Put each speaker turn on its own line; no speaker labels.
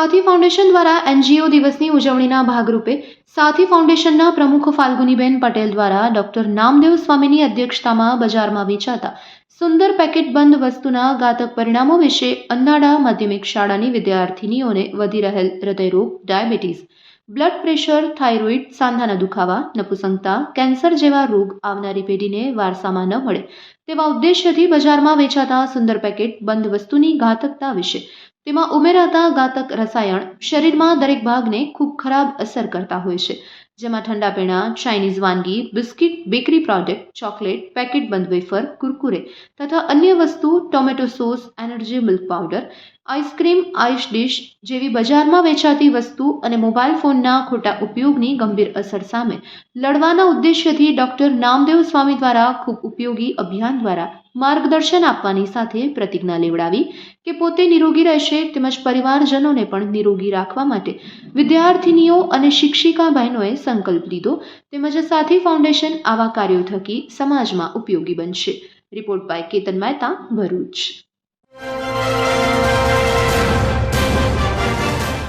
સાથી ફાઉન્ડેશન દ્વારા એનજીઓ દિવસની ઉજવણીના ભાગરૂપે સાથી ફાઉન્ડેશનના પ્રમુખ ફાલ્ગુનીબેન પટેલ દ્વારા ડોક્ટર નામદેવ સ્વામીની અધ્યક્ષતામાં બજારમાં વેચાતા સુંદર પેકેટ બંધ વસ્તુના ઘાતક પરિણામો વિશે અન્નાડા માધ્યમિક શાળાની વિદ્યાર્થિનીઓને વધી રહેલ હૃદયરોગ, ડાયાબિટીસ, બ્લડ પ્રેશર, થાઇરોઇડ, સાંધાના દુખાવા નપુસંગતા કેન્સર જેવા રોગ આવનારી પેઢીને વારસામાં ન મળે તેવા ઉદ્દેશ્યથી બજારમાં વેચાતા સુંદર પેકેટ બંધ વસ્તુની ઘાતકતા વિશે તેમાં ઉમેરાતા ઘાતક રસાયણ શરીરમાં દરેક ભાગને ખૂબ ખરાબ અસર કરતા હોય છે. જેમાં ઠંડા પીણા ચાઇનીઝ વાનગી, biscuit, bakery product, chocolate, packet બંધ વેફર, કુરકુરે તથા અન્ય વસ્તુ, tomato sauce, energy milk powder ice cream ice dish જેવી બજારમાં વેચાતી વસ્તુ અને મોબાઈલ ફોનના ખોટા ઉપયોગની ગંભીર અસર સામે લડવાના ઉદ્દેશ્યથી ડોક્ટર નામદેવ સ્વામી દ્વારા ખૂબ ઉપયોગી અભિયાન દ્વારા માર્ગદર્શન આપવાની સાથે પ્રતિજ્ઞા લેવડાવી કે પોતે નિરોગી રહેશે તેમજ પરિવારજનોને પણ નિરોગી રાખવા માટે વિદ્યાર્થિનીઓ અને શિક્ષિકા બહેનોએ સંકલ્પ લીધો તેમજ સાથી ફાઉન્ડેશન આવા કાર્યો થકી સમાજમાં ઉપયોગી બનશે. Report by Ketan Mehta, Bharuch.